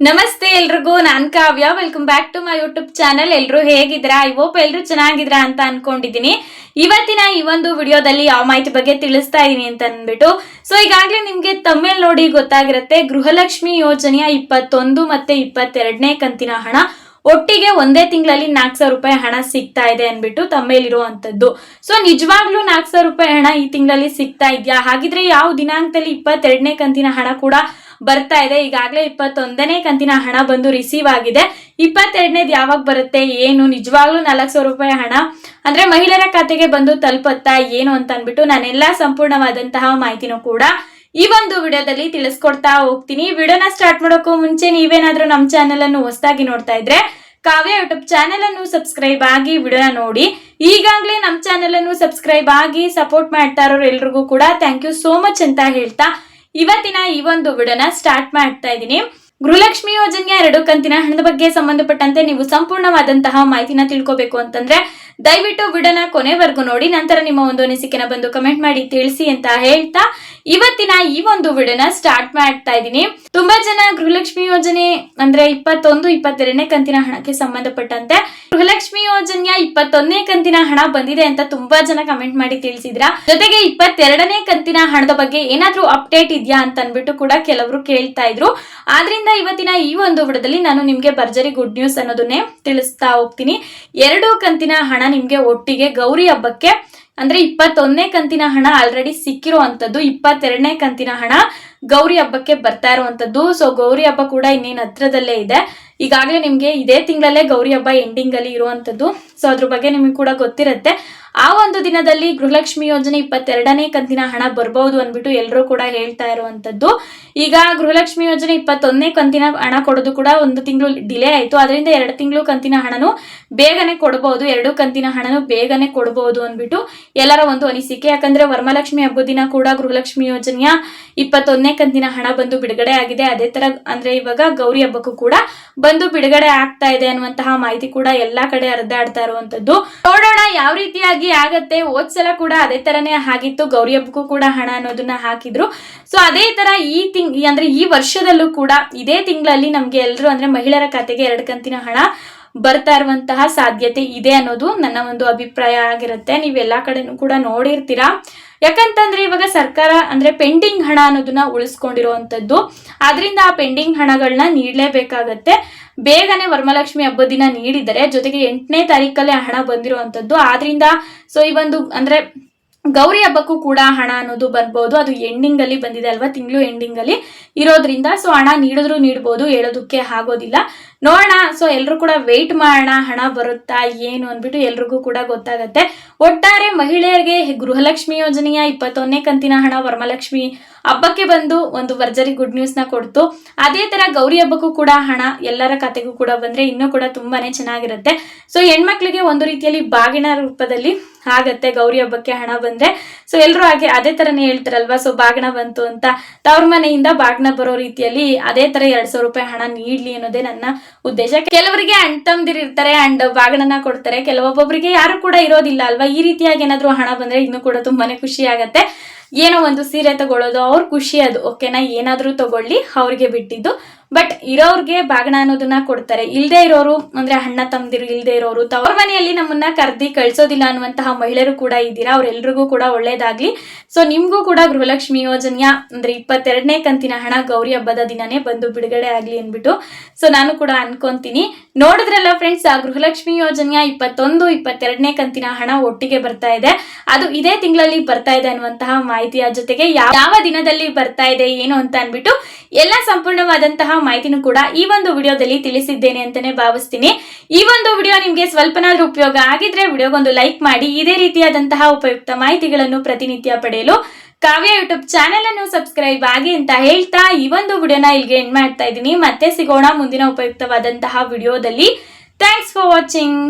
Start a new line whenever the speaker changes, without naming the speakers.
ನಮಸ್ತೆ ಎಲ್ರಿಗೂ, ನಾನ್ Kavya. Welcome back to my YouTube channel ಎಲ್ರು ಹೇಗಿದ್ದೀರಾ? ಐ ಹೋಪ್ ಎಲ್ರು ಚೆನ್ನಾಗಿದ್ರ ಅಂತ ಅನ್ಕೊಂಡಿದೀನಿ ಇವತ್ತಿನ ಈ ಒಂದು ವಿಡಿಯೋದಲ್ಲಿ ಯಾವ ಮಾಹಿತಿ ಬಗ್ಗೆ ತಿಳಿಸ್ತಾ ಇದೀನಿ ಅಂತ ಅಂದ್ಬಿಟ್ಟು. ಸೊ ಈಗಾಗಲೇ ನಿಮ್ಗೆ ತಮಿಳ್ ನೋಡಿ ಗೊತ್ತಾಗಿರುತ್ತೆ. ಗೃಹಲಕ್ಷ್ಮಿ ಯೋಜನೆಯ ಇಪ್ಪತ್ತೊಂದು ಮತ್ತೆ ಇಪ್ಪತ್ತೆರಡನೇ ಕಂತಿನ ಹಣ. ಒಟ್ಟಿಗೆ ಒಂದೇ ತಿಂಗಳಲ್ಲಿ ನಾಲ್ಕು ಸಾವಿರ ರೂಪಾಯಿ ಹಣ ಸಿಗ್ತಾ ಇದೆ ಅನ್ಬಿಟ್ಟು ತಮ್ಮೇಲಿರುವಂತದ್ದು ಸೊ ನಿಜವಾಗ್ಲೂ ನಾಲ್ಕು ಸಾವಿರ ರೂಪಾಯಿ ಹಣ ಈ ತಿಂಗಳಲ್ಲಿ ಸಿಗ್ತಾ ಇದೆಯಾ? ಹಾಗಿದ್ರೆ ಯಾವ ದಿನಾಂಕದಲ್ಲಿ ಇಪ್ಪತ್ತೆರಡನೇ ಕಂತಿನ ಹಣ ಕೂಡ ಬರ್ತಾ ಇದೆ. ಈಗಾಗಲೇ ಇಪ್ಪತ್ತೊಂದನೇ ಕಂತಿನ ಹಣ ಬಂದು ರಿಸೀವ್ ಆಗಿದೆ. ಇಪ್ಪತ್ತೆರಡನೇದು ಯಾವಾಗ ಬರುತ್ತೆ, ಏನು, ನಿಜವಾಗ್ಲೂ ನಾಲ್ಕು ಸಾವಿರ ರೂಪಾಯಿ ಹಣ? ಅಂದ್ರೆ ಮಹಿಳೆಯರ ಖಾತೆಗೆ ಬಂದು ತಲುಪತ್ತಾ ಏನು ಅಂತ ಅಂದ್ಬಿಟ್ಟು ನಾನೆಲ್ಲ ಸಂಪೂರ್ಣವಾದಂತಹ ಮಾಹಿತಿನೂ ಕೂಡ ಈ ಒಂದು ವಿಡಿಯೋದಲ್ಲಿ ತಿಳಿಸ್ಕೊಡ್ತಾ ಹೋಗ್ತೀನಿ. ವಿಡಿಯೋನ ಸ್ಟಾರ್ಟ್ ಮಾಡೋಕ್ಕೂ ಮುಂಚೆ ನೀವೇನಾದ್ರೂ ನಮ್ಮ ಚಾನೆಲ್ ಅನ್ನು ಹೊಸದಾಗಿ ನೋಡ್ತಾ ಇದ್ರೆ ಕಾವ್ಯ ಯೂಟ್ಯೂಬ್ ಚಾನೆಲ್ ಅನ್ನು ಸಬ್ಸ್ಕ್ರೈಬ್ ಆಗಿ ವಿಡಿಯೋನ ನೋಡಿ. ಈಗಾಗಲೇ ನಮ್ಮ ಚಾನೆಲ್ ಅನ್ನು ಸಬ್ಸ್ಕ್ರೈಬ್ ಆಗಿ ಸಪೋರ್ಟ್ ಮಾಡ್ತಾ ಇರೋರು ಎಲ್ರಿಗೂ ಕೂಡ ಥ್ಯಾಂಕ್ ಯು ಸೋ ಮಚ್ ಅಂತ ಹೇಳ್ತಾ ಇವತ್ತಿನ ಈ ಒಂದು ವಿಡಿಯೋನ ಸ್ಟಾರ್ಟ್ ಮಾಡ್ತಾ ಇದ್ದೀನಿ. ಗೃಹಲಕ್ಷ್ಮಿ ಯೋಜನೆಯ ಎರಡು ಕಂತಿನ ಹಣದ ಬಗ್ಗೆ ಸಂಬಂಧಪಟ್ಟಂತೆ ನೀವು ಸಂಪೂರ್ಣವಾದಂತಹ ಮಾಹಿತಿನ ತಿಳ್ಕೋಬೇಕು ಅಂತಂದ್ರೆ ದಯವಿಟ್ಟು ವಿಡಿಯೋನ ಕೊನೆವರೆಗೂ ನೋಡಿ, ನಂತರ ನಿಮ್ಮ ಒಂದು ಅನಿಸಿಕೆನ ಬಂದು ಕಮೆಂಟ್ ಮಾಡಿ ತಿಳಿಸಿ ಅಂತ ಹೇಳ್ತಾ ಇವತ್ತಿನ ಈ ಒಂದು ವಿಡಿಯೋನ ಸ್ಟಾರ್ಟ್ ಮಾಡ್ತಾ ಇದ್ದೀನಿ. ತುಂಬಾ ಜನ ಗೃಹಲಕ್ಷ್ಮಿ ಯೋಜನೆ ಅಂದ್ರೆ ಇಪ್ಪತ್ತೊಂದು, ಇಪ್ಪತ್ತೆರಡನೇ ಕಂತಿನ ಹಣಕ್ಕೆ ಸಂಬಂಧಪಟ್ಟಂತೆ ಗೃಹಲಕ್ಷ್ಮಿ ಯೋಜನೆಯ ಇಪ್ಪತ್ತೊಂದನೇ ಕಂತಿನ ಹಣ ಬಂದಿದೆ ಅಂತ ತುಂಬಾ ಜನ ಕಮೆಂಟ್ ಮಾಡಿ ತಿಳಿಸಿದ್ರ. ಜೊತೆಗೆ ಇಪ್ಪತ್ತೆರಡನೇ ಕಂತಿನ ಹಣದ ಬಗ್ಗೆ ಏನಾದ್ರೂ ಅಪ್ಡೇಟ್ ಇದೆಯಾ ಅಂತ ಅನ್ಬಿಟ್ಟು ಕೂಡ ಕೆಲವರು ಕೇಳ್ತಾ ಇದ್ರು. ಆದ್ರಿಂದ ಇವತ್ತಿನ ಈ ಒಂದು ವಿಡದಲ್ಲಿ ನಾನು ನಿಮ್ಗೆ ಭರ್ಜರಿ ಗುಡ್ ನ್ಯೂಸ್ ಅನ್ನೋದನ್ನೇ ತಿಳಿಸ್ತಾ ಹೋಗ್ತೀನಿ. ಎರಡು ಕಂತಿನ ಹಣ ನಿಮ್ಗೆ ಒಟ್ಟಿಗೆ ಗೌರಿ ಹಬ್ಬಕ್ಕೆ, ಅಂದ್ರೆ ಇಪ್ಪತ್ತೊಂದನೇ ಕಂತಿನ ಹಣ ಆಲ್ರೆಡಿ ಸಿಕ್ಕಿರುವಂತದ್ದು, ಇಪ್ಪತ್ತೆರಡನೇ ಕಂತಿನ ಹಣ ಗೌರಿ ಹಬ್ಬಕ್ಕೆ ಬರ್ತಾ ಇರುವಂತದ್ದು. ಸೊ ಗೌರಿ ಹಬ್ಬ ಕೂಡ ಇನ್ನೇನು ಹತ್ರದಲ್ಲೇ ಇದೆ. ಈಗಾಗಲೇ ನಿಮ್ಗೆ ಇದೇ ತಿಂಗಳಲ್ಲೇ ಗೌರಿ ಹಬ್ಬ ಎಂಡಿಂಗ್ ಅಲ್ಲಿ ಇರುವಂತದ್ದು. ಸೊ ಅದ್ರ ಬಗ್ಗೆ ನಿಮಗೆ ಕೂಡ ಗೊತ್ತಿರುತ್ತೆ. ಆ ಒಂದು ದಿನದಲ್ಲಿ ಗೃಹಲಕ್ಷ್ಮಿ ಯೋಜನೆ ಇಪ್ಪತ್ತೆರಡನೇ ಕಂತಿನ ಹಣ ಬರ್ಬೋದು ಅಂದ್ಬಿಟ್ಟು ಎಲ್ಲರೂ ಕೂಡ ಹೇಳ್ತಾ ಇರುವಂತದ್ದು. ಈಗ ಗೃಹಲಕ್ಷ್ಮಿ ಯೋಜನೆ ಇಪ್ಪತ್ತೊಂದನೇ ಕಂತಿನ ಹಣ ಕೊಡೋದು ಕೂಡ ಒಂದು ತಿಂಗಳು ಡಿಲೇ ಆಯಿತು. ಅದರಿಂದ ಎರಡು ತಿಂಗಳು ಕಂತಿನ ಹಣನು ಬೇಗನೆ ಕೊಡಬಹುದು ಎರಡು ಕಂತಿನ ಹಣನು ಬೇಗನೆ ಕೊಡಬಹುದು ಅಂದ್ಬಿಟ್ಟು ಎಲ್ಲರ ಒಂದು ಅನಿಸಿಕೆ. ಯಾಕಂದ್ರೆ ವರಮಲಕ್ಷ್ಮಿ ಹಬ್ಬದ ದಿನ ಕೂಡ ಗೃಹಲಕ್ಷ್ಮಿ ಯೋಜನೆಯ ಇಪ್ಪತ್ತೊಂದನೇ ಕಂತಿನ ಹಣ ಬಂದು ಬಿಡುಗಡೆ ಆಗಿದೆ. ಅದೇ ತರ ಅಂದ್ರೆ ಇವಾಗ ಗೌರಿ ಹಬ್ಬಕ್ಕೂ ಕೂಡ ಬಂದು ಬಿಡುಗಡೆ ಆಗ್ತಾ ಇದೆ ಅನ್ನುವಂತಹ ಮಾಹಿತಿ ಕೂಡ ಎಲ್ಲಾ ಕಡೆ ಹರಿದಾಡ್ತಾ ಇರುವಂತದ್ದು. ನೋಡೋಣ ಯಾವ ರೀತಿಯಾಗಿ ಆಗತ್ತೆ. ಹೋದ್ ಸಲ ಕೂಡ ಅದೇ ತರನೇ ಆಗಿತ್ತು. ಗೌರಿ ಹಬ್ಬಕ್ಕೂ ಕೂಡ ಹಣ ಅನ್ನೋದನ್ನ ಹಾಕಿದ್ರು. ಸೊ ಅದೇ ತರ ಈ ತಿಂಗ್ ಅಂದ್ರೆ ಈ ವರ್ಷದಲ್ಲೂ ಕೂಡ ಇದೇ ತಿಂಗಳಲ್ಲಿ ನಮ್ಗೆ ಎಲ್ರು ಅಂದ್ರೆ ಮಹಿಳೆಯರ ಖಾತೆಗೆ ಎರಡು ಕಂತಿನ ಹಣ ಬರ್ತಾ ಇರುವಂತಹ ಸಾಧ್ಯತೆ ಇದೆ ಅನ್ನೋದು ನನ್ನ ಒಂದು ಅಭಿಪ್ರಾಯ ಆಗಿರುತ್ತೆ. ನೀವು ಎಲ್ಲಾ ಕಡೆನೂ ಕೂಡ ನೋಡಿರ್ತೀರಾ. ಯಾಕಂತಂದ್ರೆ ಇವಾಗ ಸರ್ಕಾರ ಅಂದ್ರೆ ಪೆಂಡಿಂಗ್ ಹಣ ಅನ್ನೋದನ್ನ ಉಳಿಸ್ಕೊಂಡಿರುವಂತದ್ದು. ಆದ್ರಿಂದ ಆ ಪೆಂಡಿಂಗ್ ಹಣಗಳನ್ನ ನೀಡಲೇಬೇಕಾಗತ್ತೆ. ಬೇಗನೆ ವರಮಲಕ್ಷ್ಮಿ ಹಬ್ಬ ದಿನ ನೀಡಿದರೆ ಜೊತೆಗೆ ಎಂಟನೇ ತಾರೀಕಲ್ಲೇ ಹಣ ಬಂದಿರುವಂತದ್ದು. ಆದ್ರಿಂದ ಸೊ ಈ ಒಂದು ಅಂದ್ರೆ ಗೌರಿ ಹಬ್ಬಕ್ಕೂ ಕೂಡ ಹಣ ಅನ್ನೋದು ಬರ್ಬೋದು. ಅದು ಎಂಡಿಂಗ್ ಅಲ್ಲಿ ಬಂದಿದೆ ಅಲ್ವಾ? ತಿಂಗಳು ಎಂಡಿಂಗ್ ಅಲ್ಲಿ ಇರೋದ್ರಿಂದ ಸೊ ಹಣ ನೀಡಿದ್ರು ನೀಡ್ಬೋದು, ಹೇಳೋದಕ್ಕೆ ಆಗೋದಿಲ್ಲ. ನೋಡೋಣ ಸೊ ಎಲ್ರು ಕೂಡ ವೆಯ್ಟ್ ಮಾಡೋಣ, ಹಣ ಬರುತ್ತಾ ಏನು ಅಂದ್ಬಿಟ್ಟು ಎಲ್ರಿಗೂ ಕೂಡ ಗೊತ್ತಾಗತ್ತೆ. ಒಟ್ಟಾರೆ ಮಹಿಳೆಯರಿಗೆ ಗೃಹಲಕ್ಷ್ಮಿ ಯೋಜನೆಯ ಇಪ್ಪತ್ತೊಂದನೇ ಕಂತಿನ ಹಣ ವರಮಲಕ್ಷ್ಮಿ ಹಬ್ಬಕ್ಕೆ ಬಂದು ಒಂದು ವರ್ಜರಿ ಗುಡ್ ನ್ಯೂಸ್ನ ಕೊಡ್ತು. ಅದೇ ತರ ಗೌರಿ ಹಬ್ಬಕ್ಕೂ ಕೂಡ ಹಣ ಎಲ್ಲರ ಕತೆಗೂ ಕೂಡ ಬಂದ್ರೆ ಇನ್ನೂ ಕೂಡ ತುಂಬಾನೇ ಚೆನ್ನಾಗಿರುತ್ತೆ. ಸೊ ಹೆಣ್ಮಕ್ಳಿಗೆ ಒಂದು ರೀತಿಯಲ್ಲಿ ಬಾಗಿನ ರೂಪದಲ್ಲಿ ಆಗತ್ತೆ ಗೌರಿ ಹಬ್ಬಕ್ಕೆ ಹಣ ಬಂದ್ರೆ. ಸೊ ಎಲ್ಲರೂ ಹಾಗೆ ಅದೇ ತರನೇ ಹೇಳ್ತಾರಲ್ವಾ ಸೊ ಬಾಗಿನ ಬಂತು ಅಂತ. ತವ್ರ ಮನೆಯಿಂದ ಬಾಗಿನ ಬರೋ ರೀತಿಯಲ್ಲಿ ಅದೇ ತರ ಎರಡ್ ಸಾವಿರ ರೂಪಾಯಿ ಹಣ ನೀಡ್ಲಿ ಅನ್ನೋದೇ ನನ್ನ ಉದ್ದೇಶ. ಕೆಲವರಿಗೆ ಅಂಡ್ ತಮ್ದಿರ್ ಇರ್ತಾರೆ ಅಂಡ್ ಬಾಗಿನ ಕೊಡ್ತಾರೆ. ಕೆಲವೊಬ್ಬೊಬ್ಬರಿಗೆ ಯಾರು ಕೂಡ ಇರೋದಿಲ್ಲ ಅಲ್ವಾ? ಈ ರೀತಿಯಾಗಿ ಏನಾದರೂ ಹಣ ಬಂದ್ರೆ ಇನ್ನೂ ಕೂಡ ತುಂಬಾನೇ ಖುಷಿ ಆಗತ್ತೆ. ಏನೋ ಒಂದು ಸೀರೆ ತಗೊಳ್ಳೋದು ಅವ್ರ ಖುಷಿ ಅದು ಓಕೆನಾ ಏನಾದ್ರೂ ತಗೊಳ್ಳಿ ಅವ್ರಿಗೆ ಬಿಟ್ಟಿದ್ದು. ಬಟ್ ಇರೋರ್ಗೆ ಬಾಗಣ ಅನ್ನೋದನ್ನ ಕೊಡ್ತಾರೆ. ಇಲ್ದೇ ಇರೋರು, ಅಂದ್ರೆ ಅಣ್ಣ ತಮ್ದಿರು ಇಲ್ದೆ ಇರೋರು, ತವ್ರ ಮನೆಯಲ್ಲಿ ನಮ್ಮನ್ನ ಕರ್ದಿ ಕಳ್ಸೋದಿಲ್ಲ ಅನ್ನುವಂತಹ ಮಹಿಳೆಯರು ಕೂಡ ಇದ್ದೀರಾ? ಅವರೆಲ್ಲರಿಗೂ ಕೂಡ ಒಳ್ಳೇದಾಗ್ಲಿ. ಸೊ ನಿಮ್ಗೂ ಕೂಡ ಗೃಹಲಕ್ಷ್ಮಿ ಯೋಜನೆಯ ಅಂದ್ರೆ ಇಪ್ಪತ್ತೆರಡನೇ ಕಂತಿನ ಹಣ ಗೌರಿ ಹಬ್ಬದ ದಿನನೇ ಬಂದು ಬಿಡುಗಡೆ ಆಗ್ಲಿ ಅಂದ್ಬಿಟ್ಟು ಸೊ ನಾನು ಕೂಡ ಅನ್ಕೊಂತೀನಿ. ನೋಡಿದ್ರಲ್ಲ ಫ್ರೆಂಡ್ಸ್ ಆ ಗೃಹಲಕ್ಷ್ಮಿ ಯೋಜನೆಯ ಇಪ್ಪತ್ತೊಂದು, ಇಪ್ಪತ್ತೆರಡನೇ ಕಂತಿನ ಹಣ ಒಟ್ಟಿಗೆ ಬರ್ತಾ ಇದೆ. ಅದು ಇದೇ ತಿಂಗಳಲ್ಲಿ ಬರ್ತಾ ಇದೆ ಅನ್ನುವಂತಹ ಮಾಹಿತಿಯ ಜೊತೆಗೆ ಯಾವ ದಿನದಲ್ಲಿ ಬರ್ತಾ ಇದೆ, ಏನು ಅಂತ ಅನ್ಬಿಟ್ಟು ಎಲ್ಲ ಸಂಪೂರ್ಣವಾದಂತಹ ಮಾಹಿತಿನೂ ಕೂಡ ಈ ಒಂದು ವಿಡಿಯೋದಲ್ಲಿ ತಿಳಿಸಿದ್ದೇನೆ ಅಂತಾನೆ ಭಾವಿಸ್ತೀನಿ. ಈ ಒಂದು ವಿಡಿಯೋ ನಿಮ್ಗೆ ಸ್ವಲ್ಪನಾದ್ರೂ ಉಪಯೋಗ ಆಗಿದ್ರೆ ವಿಡಿಯೋಗೊಂದು ಲೈಕ್ ಮಾಡಿ, ಇದೇ ರೀತಿಯಾದಂತಹ ಉಪಯುಕ್ತ ಮಾಹಿತಿಗಳನ್ನು ಪ್ರತಿನಿತ್ಯ ಪಡೆಯಲು ಕಾವ್ಯ ಯೂಟ್ಯೂಬ್ ಚಾನೆಲ್ ಅನ್ನು ಸಬ್ಸ್ಕ್ರೈಬ್ ಆಗಿ ಅಂತ ಹೇಳ್ತಾ ಈ ಒಂದು ವಿಡಿಯೋನ ಇಲ್ಲಿಗೆ ಎಂಡ್ ಮಾಡ್ತಾ ಇದ್ದೀನಿ. ಮತ್ತೆ ಸಿಗೋಣ ಮುಂದಿನ ಉಪಯುಕ್ತವಾದಂತಹ ವಿಡಿಯೋದಲ್ಲಿ. Thanks for watching